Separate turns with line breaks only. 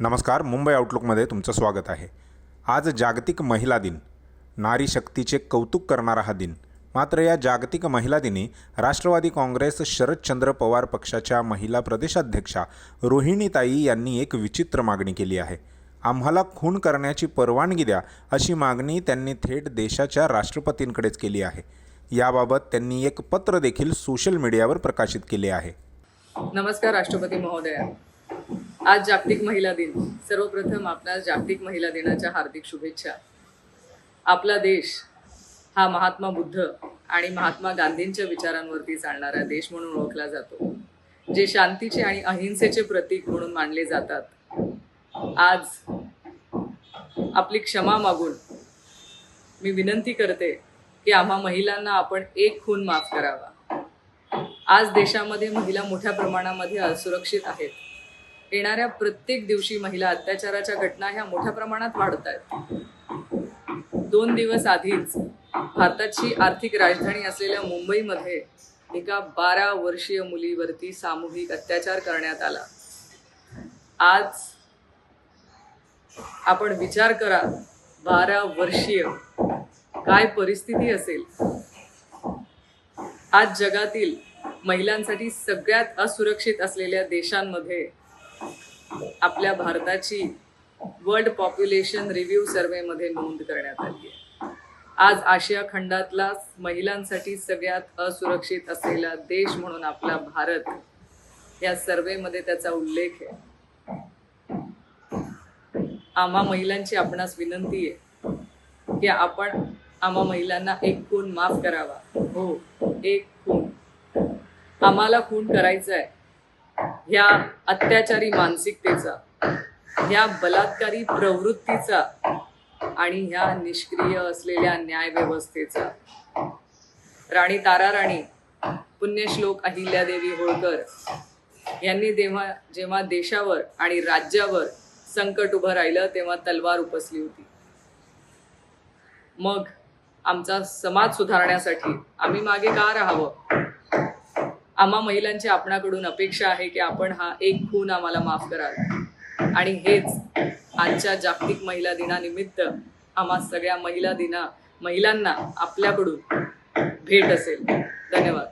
नमस्कार मुंबई आउटलुकमध्ये तुमचं स्वागत आहे. आज जागतिक महिला दिन. नारी शक्तीचे कौतुक करणारा हा दिन. मात्र या जागतिक महिला दिनी राष्ट्रवादी काँग्रेस शरदचंद्र पवार पक्षाच्या महिला प्रदेशाध्यक्षा रोहिणीताई यांनी एक विचित्र मागणी केली आहे. आम्हाला खून करण्याची परवानगी द्या अशी मागणी त्यांनी थेट देशाच्या राष्ट्रपतींकडेच केली आहे. याबाबत त्यांनी एक पत्र देखील सोशल मीडियावर प्रकाशित केले आहे.
नमस्कार राष्ट्रपती महोदया. आज जागतिक महिला दिन. सर्वप्रथम आपल्या जागतिक महिला दिनाच्या हार्दिक शुभेच्छा. आपला देश हा महात्मा बुद्ध आणि महात्मा गांधींच्या विचारांवरती चालणारा देश म्हणून ओळखला जातो. जे शांतीचे आणि अहिंसेचे प्रतीक म्हणून मानले जातात. आज आपली क्षमा मागून मी विनंती करते की आम्हा महिलांना आपण एक खून माफ करावा. आज देशामध्ये महिला मोठ्या प्रमाणामध्ये असुरक्षित आहेत. येणाऱ्या प्रत्येक दिवशी महिला अत्याचाराच्या घटना ह्या मोठ्या प्रमाणात वाढत आहेत दोन दिवस आधीच भारताची आर्थिक राजधानी असलेल्या मुंबईमध्ये एका बारा वर्षीय मुलीवरती सामूहिक अत्याचार करण्यात आला. आज आपण विचार करा बारा वर्षीय काय परिस्थिती असेल? आज जगातील महिलांसाठी सगळ्यात असुरक्षित असलेल्या देशांमध्ये आपल्या भारताची वर्ल्ड पॉप्युलेशन रिव्ह्यू सर्वेमध्ये नोंद करण्यात आली आहे. आज आशिया खंडातला महिलांसाठी सगळ्यात असुरक्षित असलेला देश म्हणून आपला भारत या सर्वेमध्ये त्याचा उल्लेख आहे. आम्हा महिलांची आपणास विनंती आहे की आपण आम्हा महिलांना एक खून माफ करावा. हो एक खून. आम्हाला खून करायचा आहे ह्या अत्याचारी मानसिकतेचा ह्या बलात्कारी प्रवृत्तीचा आणि ह्या निष्क्रिय असलेल्या न्याय व्यवस्थेचा. राणी तारा राणी पुण्यश्लोक अहिल्यादेवी होळकर यांनी तेव्हा जेव्हा देशावर आणि राज्यावर संकट उभं राहिलं तेव्हा तलवार उपसली होती. मग आमचा समाज सुधारण्यासाठी आम्ही मागे का राहावं? आम्हा महिलांची आपणाकडून अपेक्षा आहे की आपण हा एक खून आम्हाला माफ कराल. आणि हेच आजच्या जागतिक महिला दिनानिमित्त आम्हा सगळ्या महिला दिना महिलांना आपल्याकडून भेट असेल. धन्यवाद.